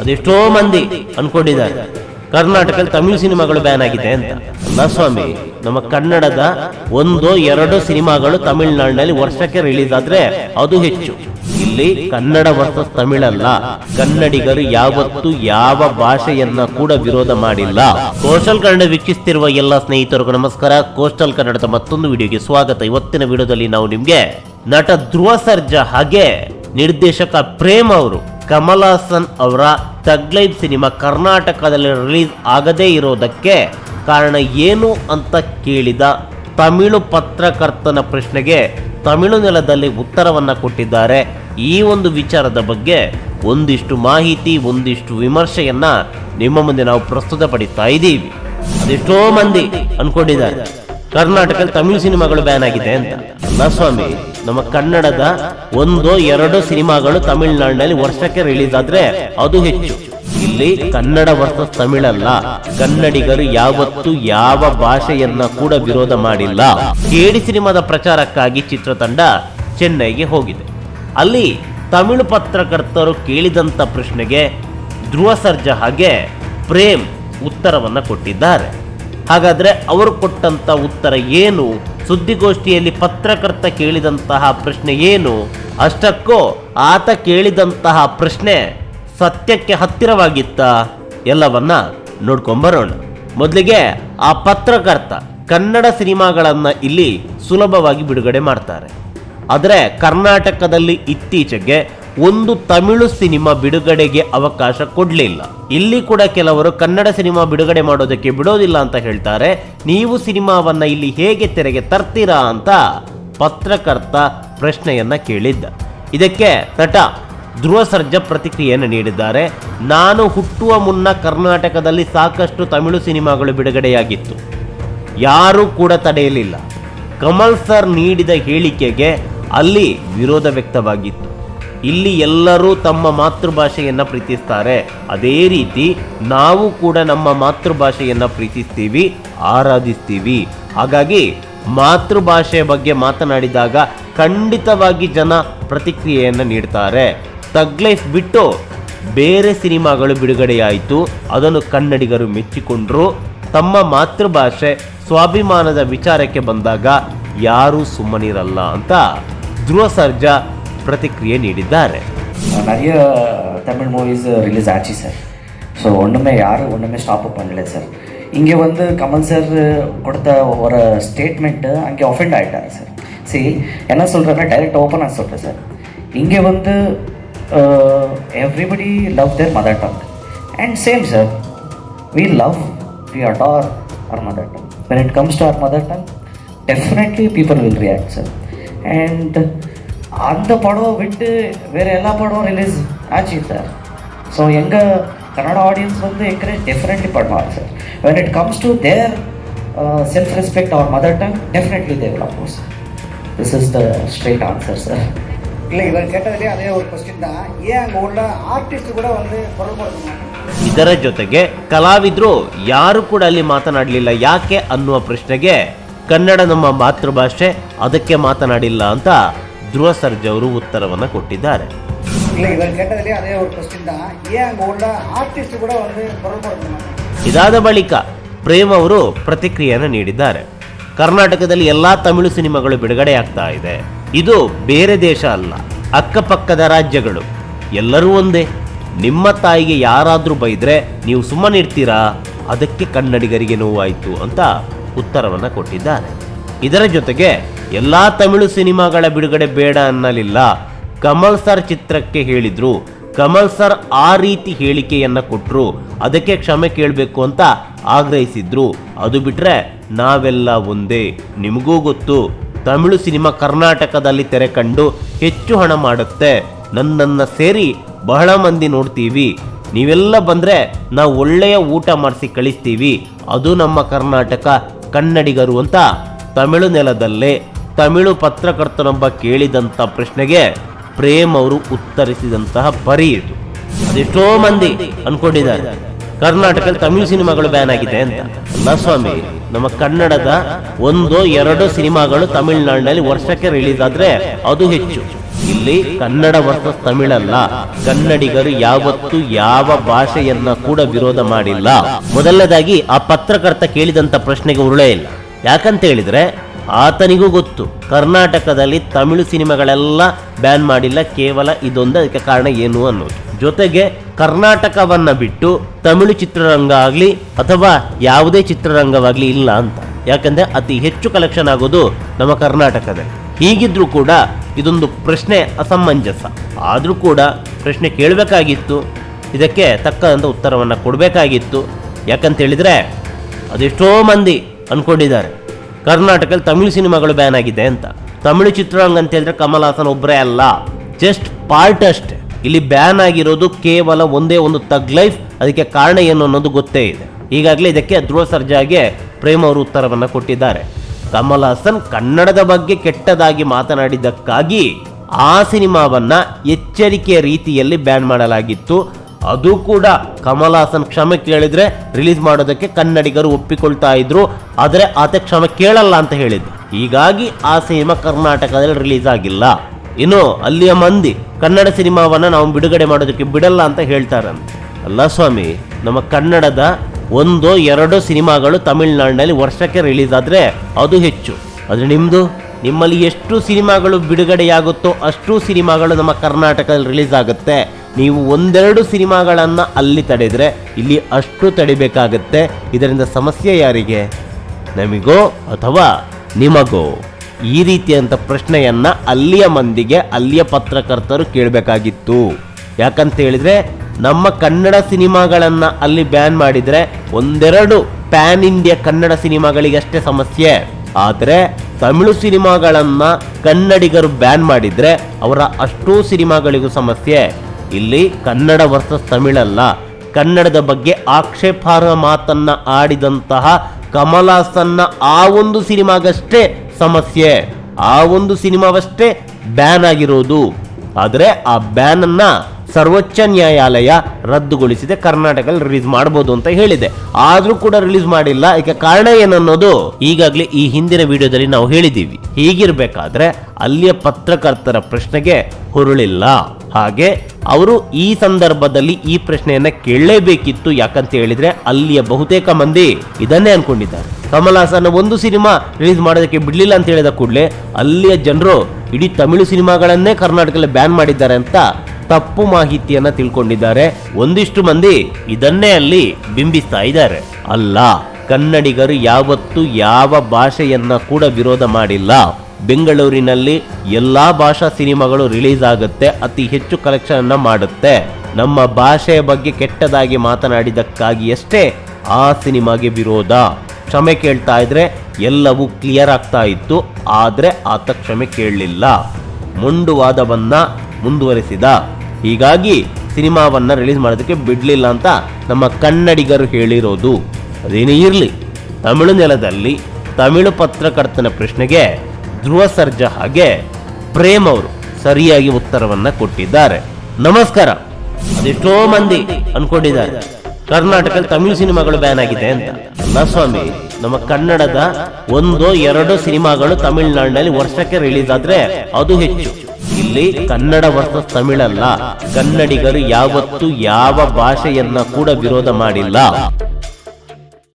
ಅದೆಷ್ಟೋ ಮಂದಿ ಅನ್ಕೊಂಡಿದ್ದಾರೆ. ಕರ್ನಾಟಕದಲ್ಲಿ ತಮಿಳು ಸಿನಿಮಾಗಳು ಬ್ಯಾನ್ ಆಗಿದೆ ಅಂತ. ಅಲ್ಲ ಸ್ವಾಮಿ, ನಮ್ಮ ಕನ್ನಡದ ಒಂದು ಎರಡು ಸಿನಿಮಾಗಳು ತಮಿಳುನಾಡಿನಲ್ಲಿ ವರ್ಷಕ್ಕೆ ರಿಲೀಸ್ ಆದ್ರೆ ಅದು ಹೆಚ್ಚು. ಇಲ್ಲಿ ಕನ್ನಡ ವರ್ಸಸ್ ತಮಿಳಲ್ಲ ಕನ್ನಡಿಗರು ಯಾವತ್ತೂ ಯಾವ ಭಾಷೆಯನ್ನ ಕೂಡ ವಿರೋಧ ಮಾಡಿಲ್ಲ. ಕೋಸ್ಟಲ್ ಕನ್ನಡ ವೀಕ್ಷಿಸ್ತಿರುವ ಎಲ್ಲ ಸ್ನೇಹಿತರಿಗೂ ನಮಸ್ಕಾರ. ಕೋಸ್ಟಲ್ ಕನ್ನಡದ ಮತ್ತೊಂದು ವಿಡಿಯೋಗೆ ಸ್ವಾಗತ. ಇವತ್ತಿನ ವಿಡಿಯೋದಲ್ಲಿ ನಾವು ನಿಮ್ಗೆ ನಟ ಧ್ರುವ ಸರ್ಜಾ ಹಾಗೆ ನಿರ್ದೇಶಕ ಪ್ರೇಮ್ ಅವರು ಕಮಲಾಸನ್ ಅವರ ತಗ್ಲೈಬ್ ಸಿನಿಮಾ ಕರ್ನಾಟಕದಲ್ಲಿ ರಿಲೀಸ್ ಆಗದೇ ಇರೋದಕ್ಕೆ ಕಾರಣ ಏನು ಅಂತ ಕೇಳಿದ ತಮಿಳು ಪತ್ರಕರ್ತನ ಪ್ರಶ್ನೆಗೆ ತಮಿಳು ನೆಲದಲ್ಲಿ ಉತ್ತರವನ್ನು ಕೊಟ್ಟಿದ್ದಾರೆ. ಈ ಒಂದು ವಿಚಾರದ ಬಗ್ಗೆ ಒಂದಿಷ್ಟು ಮಾಹಿತಿ, ಒಂದಿಷ್ಟು ವಿಮರ್ಶೆಯನ್ನು ನಿಮ್ಮ ಮುಂದೆ ನಾವು ಪ್ರಸ್ತುತಪಡಿಸ್ತಾ ಇದ್ದೀವಿ. ಅದೆಷ್ಟೋ ಮಂದಿ ಅನ್ಕೊಂಡಿದ್ದಾರೆ. ಕರ್ನಾಟಕದಲ್ಲಿ ತಮಿಳು ಸಿನಿಮಾಗಳು ಬ್ಯಾನ್ ಆಗಿದೆ ಅಂತ. ಅಲ್ಲ ಸ್ವಾಮಿ ನಮ್ಮ ಕನ್ನಡದ ಒಂದು ಎರಡು ಸಿನಿಮಾಗಳು ತಮಿಳುನಾಡಿನಲ್ಲಿ ವರ್ಷಕ್ಕೆ ರಿಲೀಸ್ ಆದ್ರೆ ಅದು ಹೆಚ್ಚು. ಇಲ್ಲಿ ಕನ್ನಡ ವರ್ಸಸ್ ತಮಿಳಲ್ಲ ಕನ್ನಡಿಗರು ಯಾವತ್ತೂ ಯಾವ ಭಾಷೆಯನ್ನ ಕೂಡ ವಿರೋಧ ಮಾಡಿಲ್ಲ. ಕೇಡಿ ಸಿನಿಮಾದ ಪ್ರಚಾರಕ್ಕಾಗಿ ಚಿತ್ರತಂಡ ಚೆನ್ನೈಗೆ ಹೋಗಿದೆ. ಅಲ್ಲಿ ತಮಿಳು ಪತ್ರಕರ್ತರು ಕೇಳಿದಂತ ಪ್ರಶ್ನೆಗೆ ಧ್ರುವ ಸರ್ಜಾ ಹಾಗೆ ಪ್ರೇಮ್ ಉತ್ತರವನ್ನ ಕೊಟ್ಟಿದ್ದಾರೆ. ಹಾಗಾದ್ರೆ ಅವರು ಕೊಟ್ಟಂಥ ಉತ್ತರ ಏನು? ಸುದ್ದಿಗೋಷ್ಠಿಯಲ್ಲಿ ಪತ್ರಕರ್ತ ಕೇಳಿದಂತಹ ಪ್ರಶ್ನೆ ಏನು? ಅಷ್ಟಕ್ಕೂ ಆತ ಕೇಳಿದಂತಹ ಪ್ರಶ್ನೆ ಸತ್ಯಕ್ಕೆ ಹತ್ತಿರವಾಗಿತ್ತ. ಎಲ್ಲವನ್ನ ನೋಡ್ಕೊಂಬರೋಣ ಮೊದಲಿಗೆ ಆ ಪತ್ರಕರ್ತ ಕನ್ನಡ ಸಿನಿಮಾಗಳನ್ನ ಇಲ್ಲಿ ಸುಲಭವಾಗಿ ಬಿಡುಗಡೆ ಮಾಡ್ತಾರೆ. ಆದರೆ ಕರ್ನಾಟಕದಲ್ಲಿ ಇತ್ತೀಚೆಗೆ ಒಂದು ತಮಿಳು ಸಿನಿಮಾ ಬಿಡುಗಡೆಗೆ ಅವಕಾಶ ಕೊಡಲಿಲ್ಲ. ಇಲ್ಲಿ ಕೂಡ ಕೆಲವರು ಕನ್ನಡ ಸಿನಿಮಾ ಬಿಡುಗಡೆ ಮಾಡೋದಕ್ಕೆ ಬಿಡೋದಿಲ್ಲ ಅಂತ ಹೇಳ್ತಾರೆ. ನೀವು ಸಿನಿಮಾವನ್ನ ಇಲ್ಲಿ ಹೇಗೆ ತೆರೆಗೆ ತರ್ತೀರಾ ಅಂತ ಪತ್ರಕರ್ತ ಪ್ರಶ್ನೆಯನ್ನ ಕೇಳಿದ್ದ. ಇದಕ್ಕೆ ನಟ ಧ್ರುವ ಸರ್ಜಾ ಪ್ರತಿಕ್ರಿಯೆಯನ್ನು ನೀಡಿದ್ದಾರೆ. ನಾನು ಹುಟ್ಟುವ ಮುನ್ನ ಕರ್ನಾಟಕದಲ್ಲಿ ಸಾಕಷ್ಟು ತಮಿಳು ಸಿನಿಮಾಗಳು ಬಿಡುಗಡೆಯಾಗಿತ್ತು. ಯಾರೂ ಕೂಡ ತಡೆಯಲಿಲ್ಲ. ಕಮಲ್ ಸರ್ ನೀಡಿದ ಹೇಳಿಕೆಗೆ ಅಲ್ಲಿ ವಿರೋಧ ವ್ಯಕ್ತವಾಗಿತ್ತು. ಇಲ್ಲಿ ಎಲ್ಲರೂ ತಮ್ಮ ಮಾತೃಭಾಷೆಯನ್ನು ಪ್ರೀತಿಸ್ತಾರೆ. ಅದೇ ರೀತಿ ನಾವು ಕೂಡ ನಮ್ಮ ಮಾತೃಭಾಷೆಯನ್ನು ಪ್ರೀತಿಸ್ತೀವಿ, ಆರಾಧಿಸ್ತೀವಿ. ಹಾಗಾಗಿ ಮಾತೃಭಾಷೆಯ ಬಗ್ಗೆ ಮಾತನಾಡಿದಾಗ ಖಂಡಿತವಾಗಿ ಜನ ಪ್ರತಿಕ್ರಿಯೆಯನ್ನು ನೀಡ್ತಾರೆ. ತಗ್ಲೈಫ್ ಬಿಟ್ಟು ಬೇರೆ ಸಿನಿಮಾಗಳು ಬಿಡುಗಡೆಯಾಯಿತು. ಅದನ್ನು ಕನ್ನಡಿಗರು ಮೆಚ್ಚಿಕೊಂಡರು. ತಮ್ಮ ಮಾತೃಭಾಷೆ ಸ್ವಾಭಿಮಾನದ ವಿಚಾರಕ್ಕೆ ಬಂದಾಗ ಯಾರೂ ಸುಮ್ಮನಿರಲ್ಲ ಅಂತ ಧ್ರುವ ಸರ್ಜಾ ಪ್ರತಿಕ್ರಿಯೆ ನೀಡಿದ್ದಾರೆ நிறைய தமிழ் மூவிஸ் ரிலீஸ் ஆச்சு சார் ஸோ ஒன்றுமே யாரும் ஒன்றுமே ஸ்டாப் பண்ணல சார் இங்கே வந்து கமல் சார் கொடுத்த ஒரு ஸ்டேட்மெண்ட்டு அங்கே ஒஃபெண்ட் ஆகிட்டார் சார் சரி என்ன சொல்கிறேன்னா டைரக்ட் ஓப்பனாக சொல்கிறேன் சார் இங்கே வந்து everybody love their mother tongue and same sir we love, we adore our mother tongue. When it comes to our mother tongue, definitely people will react, sir. And அந்த படம் விட்டு வேறு எல்லா படம் ரிலீஸ் ஆச்சு சார் ஸோ எங்கள் Kannada audience வந்து encourage definitely பண்ணுவாங்க sir when it comes to their self respect our mother tongue definitely they will oppose this is the straight answer sir இல்லை இவர் கேட்டதுலேயே அதே ஒரு கொஸ்டின் தான் ஏன் அங்கே உள்ள ஆர்டிஸ்ட் கூட வந்து குரல் கொடுக்க மாட்டாங்க ಇದರ ಜೊತೆಗೆ ಕಲಾವಿದ್ರು ಯಾರು ಕೂಡ ಅಲ್ಲಿ ಮಾತನಾಡಲಿಲ್ಲ ಯಾಕೆ ಅನ್ನುವ ಪ್ರಶ್ನೆಗೆ ಕನ್ನಡ ನಮ್ಮ ಮಾತೃಭಾಷೆ ಅದಕ್ಕೆ ಮಾತನಾಡಿಲ್ಲ ಅಂತ ಧ್ರುವ ಸರ್ಜ್ ಅವರು ಉತ್ತರವನ್ನು ಕೊಟ್ಟಿದ್ದಾರೆ. ಇದಾದ ಬಳಿಕ ಪ್ರೇಮ್ ಅವರು ಪ್ರತಿಕ್ರಿಯೆಯನ್ನು ನೀಡಿದ್ದಾರೆ. ಕರ್ನಾಟಕದಲ್ಲಿ ಎಲ್ಲಾ ತಮಿಳು ಸಿನಿಮಾಗಳು ಬಿಡುಗಡೆ ಆಗ್ತಾ ಇದೆ. ಇದು ಬೇರೆ ದೇಶ ಅಲ್ಲ ಅಕ್ಕಪಕ್ಕದ ರಾಜ್ಯಗಳು. ಎಲ್ಲರೂ ಒಂದೇ. ನಿಮ್ಮ ತಾಯಿಗೆ ಯಾರಾದರೂ ಬೈದರೆ ನೀವು ಸುಮ್ಮನಿರ್ತೀರಾ ಅದಕ್ಕೆ ಕನ್ನಡಿಗರಿಗೆ ನೋವಾಯಿತು ಅಂತ ಉತ್ತರವನ್ನು ಕೊಟ್ಟಿದ್ದಾರೆ. ಇದರ ಜೊತೆಗೆ ಎಲ್ಲಾ ತಮಿಳು ಸಿನಿಮಾಗಳ ಬಿಡುಗಡೆ ಬೇಡ ಅನ್ನಲಿಲ್ಲ. ಕಮಲ್ ಸರ್ ಚಿತ್ರಕ್ಕೆ ಹೇಳಿದ್ರು. ಕಮಲ್ ಸರ್ ಆ ರೀತಿ ಹೇಳಿಕೆಯನ್ನ ಕೊಟ್ಟರು ಅದಕ್ಕೆ ಕ್ಷಮೆ ಕೇಳಬೇಕು ಅಂತ ಆಗ್ರಹಿಸಿದ್ರು. ಅದು ಬಿಟ್ರೆ ನಾವೆಲ್ಲ ಒಂದೇ. ನಿಮಗೂ ಗೊತ್ತು, ತಮಿಳು ಸಿನಿಮಾ ಕರ್ನಾಟಕದಲ್ಲಿ ತೆರೆ ಕಂಡು ಹೆಚ್ಚು ಹಣ ಮಾಡುತ್ತೆ. ನನ್ನನ್ನ ಸೇರಿ ಬಹಳ ಮಂದಿ ನೋಡ್ತೀವಿ. ನೀವೆಲ್ಲ ಬಂದ್ರೆ ನಾವು ಒಳ್ಳೆಯ ಊಟ ಮಾಡಿಸಿ ಕಳಿಸ್ತೀವಿ. ಅದು ನಮ್ಮ ಕರ್ನಾಟಕ ಕನ್ನಡಿಗರು ಅಂತ ತಮಿಳು ನೆಲದಲ್ಲೇ ತಮಿಳು ಪತ್ರಕರ್ತನೊಬ್ಬ ಕೇಳಿದಂಥ ಪ್ರಶ್ನೆಗೆ ಪ್ರೇಮ್ ಅವರು ಉತ್ತರಿಸಿದಂತಹ ಪರಿ ಇದು. ಅದೆಷ್ಟೋ ಮಂದಿ ಅನ್ಕೊಂಡಿದ್ದಾರೆ. ಕರ್ನಾಟಕದಲ್ಲಿ ತಮಿಳು ಸಿನಿಮಾಗಳು ಬ್ಯಾನ್ ಆಗಿದೆ ಅಂತ. ಅಲ್ಲ ಸ್ವಾಮಿ, ನಮ್ಮ ಕನ್ನಡದ ಒಂದು ಎರಡು ಸಿನಿಮಾಗಳು ತಮಿಳುನಾಡಿನಲ್ಲಿ ವರ್ಷಕ್ಕೆ ರಿಲೀಸ್ ಆದ್ರೆ ಅದು ಹೆಚ್ಚು. ಇಲ್ಲಿ ಕನ್ನಡ ವರ್ಸಸ್ ತಮಿಳಲ್ಲ ಕನ್ನಡಿಗರು ಯಾವತ್ತು ಯಾವ ಭಾಷೆಯನ್ನ ಕೂಡ ವಿರೋಧ ಮಾಡಿಲ್ಲ. ಮೊದಲನೇದಾಗಿ ಆ ಪತ್ರಕರ್ತ ಕೇಳಿದಂತ ಪ್ರಶ್ನೆಗೆ ಉರುಳೇ ಇಲ್ಲ. ಯಾಕಂತ ಹೇಳಿದ್ರೆ ಆತನಿಗೂ ಗೊತ್ತು. ಕರ್ನಾಟಕದಲ್ಲಿ ತಮಿಳು ಸಿನಿಮಾಗಳೆಲ್ಲ ಬ್ಯಾನ್ ಮಾಡಿಲ್ಲ, ಕೇವಲ ಇದೊಂದು, ಅದಕ್ಕೆ ಕಾರಣ ಏನು ಅನ್ನೋದು. ಜೊತೆಗೆ ಕರ್ನಾಟಕವನ್ನ ಬಿಟ್ಟು ತಮಿಳು ಚಿತ್ರರಂಗ ಆಗಲಿ ಅಥವಾ ಯಾವುದೇ ಚಿತ್ರರಂಗವಾಗಲಿ ಇಲ್ಲ ಅಂತ. ಯಾಕಂದ್ರೆ ಅತಿ ಹೆಚ್ಚು ಕಲೆಕ್ಷನ್ ಆಗೋದು ನಮ್ಮ ಕರ್ನಾಟಕದಲ್ಲಿ. ಹೀಗಿದ್ರೂ ಕೂಡ ಇದೊಂದು ಪ್ರಶ್ನೆ ಅಸಮಂಜಸ. ಆದರೂ ಕೂಡ ಪ್ರಶ್ನೆ ಕೇಳಬೇಕಾಗಿತ್ತು. ಇದಕ್ಕೆ ತಕ್ಕಂಥ ಉತ್ತರವನ್ನು ಕೊಡಬೇಕಾಗಿತ್ತು. ಯಾಕಂತ ಹೇಳಿದ್ರೆ ಅದೆಷ್ಟೋ ಮಂದಿ ಅನ್ಕೊಂಡಿದ್ದಾರೆ. ಕರ್ನಾಟಕದಲ್ಲಿ ತಮಿಳು ಸಿನಿಮಾಗಳು ಬ್ಯಾನ್ ಆಗಿದೆ ಅಂತ. ತಮಿಳು ಚಿತ್ರರಂಗ ಅಂತ ಹೇಳಿದ್ರೆ ಕಮಲ್ ಹಾಸನ್ ಒಬ್ಬರೇ ಅಲ್ಲ. ಜಸ್ಟ್ ಪಾರ್ಟ್ ಅಷ್ಟೇ. ಇಲ್ಲಿ ಬ್ಯಾನ್ ಆಗಿರೋದು ಕೇವಲ ಒಂದೇ ಒಂದು ತಗ್ ಲೈಫ್ ಅದಕ್ಕೆ ಕಾರಣ ಏನು ಅನ್ನೋದು ಗೊತ್ತೇ ಇದೆ. ಈಗಾಗಲೇ ಇದಕ್ಕೆ ಧ್ರುವ ಸರ್ಜಾಗೆ ಪ್ರೇಮ್ ಅವರು ಉತ್ತರವನ್ನು ಕೊಟ್ಟಿದ್ದಾರೆ. ಕಮಲ್ ಹಾಸನ್ ಕನ್ನಡದ ಬಗ್ಗೆ ಕೆಟ್ಟದಾಗಿ ಮಾತನಾಡಿದ್ದಕ್ಕಾಗಿ ಆ ಸಿನಿಮಾವನ್ನ ಎಚ್ಚರಿಕೆಯ ರೀತಿಯಲ್ಲಿ ಬ್ಯಾನ್ ಮಾಡಲಾಗಿತ್ತು. ಅದು ಕೂಡ ಕಮಲ್ ಹಾಸನ್ ಕ್ಷಮೆ ಕೇಳಿದ್ರೆ ರಿಲೀಸ್ ಮಾಡೋದಕ್ಕೆ ಕನ್ನಡಿಗರು ಒಪ್ಪಿಕೊಳ್ತಾ ಇದ್ರು. ಆದರೆ ಆತ ಕ್ಷಮೆ ಕೇಳಲ್ಲ ಅಂತ ಹೇಳಿದ್ರು. ಹೀಗಾಗಿ ಆ ಸಿನಿಮಾ ಕರ್ನಾಟಕದಲ್ಲಿ ರಿಲೀಸ್ ಆಗಿಲ್ಲ. ಇನ್ನು ಅಲ್ಲಿಯ ಮಂದಿ ಕನ್ನಡ ಸಿನಿಮಾವನ್ನ ನಾವು ಬಿಡುಗಡೆ ಮಾಡೋದಕ್ಕೆ ಬಿಡಲ್ಲ ಅಂತ ಹೇಳ್ತಾರಂತೆ ಅಲ್ಲ ಸ್ವಾಮಿ, ನಮ್ಮ ಕನ್ನಡದ ಒಂದು ಎರಡು ಸಿನಿಮಾಗಳು ತಮಿಳುನಾಡಿನಲ್ಲಿ ವರ್ಷಕ್ಕೆ ರಿಲೀಸ್ ಆದರೆ ಅದು ಹೆಚ್ಚು. ಆದರೆ ನಿಮ್ಮದು ನಿಮ್ಮಲ್ಲಿ ಎಷ್ಟು ಸಿನಿಮಾಗಳು ಬಿಡುಗಡೆಯಾಗುತ್ತೋ ಅಷ್ಟು ಸಿನಿಮಾಗಳು ನಮ್ಮ ಕರ್ನಾಟಕದಲ್ಲಿ ರಿಲೀಸ್ ಆಗುತ್ತೆ. ನೀವು ಒಂದೆರಡು ಸಿನಿಮಾಗಳನ್ನು ಅಲ್ಲಿ ತಡೆದರೆ ಇಲ್ಲಿ ಅಷ್ಟು ತಡಿಬೇಕಾಗತ್ತೆ. ಇದರಿಂದ ಸಮಸ್ಯೆ ಯಾರಿಗೆ? ನಮಗೋ ಅಥವಾ ನಿಮಗೋ? ಈ ರೀತಿಯಂಥ ಪ್ರಶ್ನೆಯನ್ನು ಅಲ್ಲಿಯ ಮಂದಿಗೆ, ಅಲ್ಲಿಯ ಪತ್ರಕರ್ತರು ಕೇಳಬೇಕಾಗಿತ್ತು. ಯಾಕಂತ ಹೇಳಿದರೆ, ನಮ್ಮ ಕನ್ನಡ ಸಿನಿಮಾಗಳನ್ನು ಅಲ್ಲಿ ಬ್ಯಾನ್ ಮಾಡಿದರೆ ಒಂದೆರಡು ಪ್ಯಾನ್ ಇಂಡಿಯಾ ಕನ್ನಡ ಸಿನಿಮಾಗಳಿಗಷ್ಟೇ ಸಮಸ್ಯೆ. ಆದರೆ ತಮಿಳು ಸಿನಿಮಾಗಳನ್ನು ಕನ್ನಡಿಗರು ಬ್ಯಾನ್ ಮಾಡಿದರೆ ಅವರ ಅಷ್ಟೂ ಸಿನಿಮಾಗಳಿಗೂ ಸಮಸ್ಯೆ. ಇಲ್ಲಿ ಕನ್ನಡ ವರ್ಸಸ್ ತಮಿಳಲ್ಲ ಕನ್ನಡದ ಬಗ್ಗೆ ಆಕ್ಷೇಪಾರ್ಹ ಮಾತನ್ನ ಆಡಿದಂತಹ ಕಮಲಾಸನ್ನ ಆ ಒಂದು ಸಿನಿಮಾಗಷ್ಟೇ ಸಮಸ್ಯೆ. ಆ ಒಂದು ಸಿನಿಮಾವಷ್ಟೇ ಬ್ಯಾನ್ ಆಗಿರೋದು. ಆದರೆ ಆ ಬ್ಯಾನನ್ನು ಸರ್ವೋಚ್ಚ ನ್ಯಾಯಾಲಯ ರದ್ದುಗೊಳಿಸಿದೆ, ಕರ್ನಾಟಕದಲ್ಲಿ ರಿಲೀಸ್ ಮಾಡಬಹುದು ಅಂತ ಹೇಳಿದೆ. ಆದ್ರೂ ಕೂಡ ರಿಲೀಸ್ ಮಾಡಿಲ್ಲ. ಇದಕ್ಕೆ ಕಾರಣ ಏನನ್ನೋದು ಈಗಾಗಲೇ ಈ ಹಿಂದಿನ ವಿಡಿಯೋದಲ್ಲಿ ನಾವು ಹೇಳಿದ್ದೀವಿ. ಹೀಗಿರ್ಬೇಕಾದ್ರೆ ಅಲ್ಲಿಯ ಪತ್ರಕರ್ತರ ಪ್ರಶ್ನೆಗೆ ಹುರುಳಿಲ್ಲ. ಹಾಗೆ ಅವರು ಈ ಸಂದರ್ಭದಲ್ಲಿ ಈ ಪ್ರಶ್ನೆಯನ್ನ ಕೇಳಲೇಬೇಕಿತ್ತು. ಯಾಕಂತ ಹೇಳಿದ್ರೆ ಅಲ್ಲಿಯ ಬಹುತೇಕ ಮಂದಿ ಇದನ್ನೇ ಅನ್ಕೊಂಡಿದ್ದಾರೆ. ಕಮಲ್ ಹಾಸನ್ ಒಂದು ಸಿನಿಮಾ ರಿಲೀಸ್ ಮಾಡೋದಕ್ಕೆ ಬಿಡ್ಲಿಲ್ಲ ಅಂತ ಹೇಳಿದ ಕೂಡಲೇ ಅಲ್ಲಿಯ ಜನರು ಇಡೀ ತಮಿಳು ಸಿನಿಮಾಗಳನ್ನೇ ಕರ್ನಾಟಕದಲ್ಲಿ ಬ್ಯಾನ್ ಮಾಡಿದ್ದಾರೆ ಅಂತ ತಪ್ಪು ಮಾಹಿತಿಯನ್ನ ತಿಳ್ಕೊಂಡಿದ್ದಾರೆ. ಒಂದಿಷ್ಟು ಮಂದಿ ಇದನ್ನೇ ಅಲ್ಲಿ ಬಿಂಬಿಸ್ತಾ ಇದ್ದಾರೆ. ಅಲ್ಲ, ಕನ್ನಡಿಗರು ಯಾವತ್ತೂ ಯಾವ ಭಾಷೆಯನ್ನ ಕೂಡ ವಿರೋಧ ಮಾಡಿಲ್ಲ. ಬೆಂಗಳೂರಿನಲ್ಲಿ ಎಲ್ಲಾ ಭಾಷಾ ಸಿನಿಮಾಗಳು ರಿಲೀಸ್ ಆಗುತ್ತೆ, ಅತಿ ಹೆಚ್ಚು ಕಲೆಕ್ಷನ್ ಅನ್ನ ಮಾಡುತ್ತೆ. ನಮ್ಮ ಭಾಷೆಯ ಬಗ್ಗೆ ಕೆಟ್ಟದಾಗಿ ಮಾತನಾಡಿದಕ್ಕಾಗಿ ಅಷ್ಟೇ ಆ ಸಿನಿಮಾಗೆ ವಿರೋಧ. ಕ್ಷಮೆ ಕೇಳ್ತಾ ಇದ್ರೆ ಎಲ್ಲವೂ ಕ್ಲಿಯರ್ ಆಗ್ತಾ ಇತ್ತು, ಆದ್ರೆ ಆತ ಕ್ಷಮೆ ಕೇಳಲಿಲ್ಲ. ಮುಂಡುವಾದವನ್ನ ಮುಂದುವರಿಸಿದ. ಹೀಗಾಗಿ ಸಿನಿಮಾವನ್ನು ರಿಲೀಸ್ ಮಾಡೋದಕ್ಕೆ ಬಿಡಲಿಲ್ಲ ಅಂತ ನಮ್ಮ ಕನ್ನಡಿಗರು ಹೇಳಿರೋದು. ಅದೇನೇ ಇರಲಿ, ತಮಿಳು ನೆಲದಲ್ಲಿ ತಮಿಳು ಪತ್ರಕರ್ತನ ಪ್ರಶ್ನೆಗೆ ಧ್ರುವ ಸರ್ಜಾ ಹಾಗೆ ಪ್ರೇಮ್ ಅವರು ಸರಿಯಾಗಿ ಉತ್ತರವನ್ನು ಕೊಟ್ಟಿದ್ದಾರೆ. ನಮಸ್ಕಾರ. ಅದೆಷ್ಟೋ ಮಂದಿ ಅನ್ಕೊಂಡಿದ್ದಾರೆ. ಕರ್ನಾಟಕದಲ್ಲಿ ತಮಿಳು ಸಿನಿಮಾಗಳು ಬ್ಯಾನ್ ಆಗಿದೆ ಅಂತ. ಅಲ್ಲ ಸ್ವಾಮಿ, ನಮ್ಮ ಕನ್ನಡದ ಒಂದು ಎರಡು ಸಿನಿಮಾಗಳು ತಮಿಳುನಾಡಿನಲ್ಲಿ ವರ್ಷಕ್ಕೆ ರಿಲೀಸ್ ಆದ್ರೆ ಅದು ಹೆಚ್ಚು. ಇಲ್ಲಿ ಕನ್ನಡ ವರ್ಸಸ್ ತಮಿಳಲ್ಲ. ಕನ್ನಡಿಗರು ಯಾವತ್ತು ಯಾವ ಭಾಷೆಯನ್ನ ಕೂಡ ವಿರೋಧ ಮಾಡಿಲ್ಲ.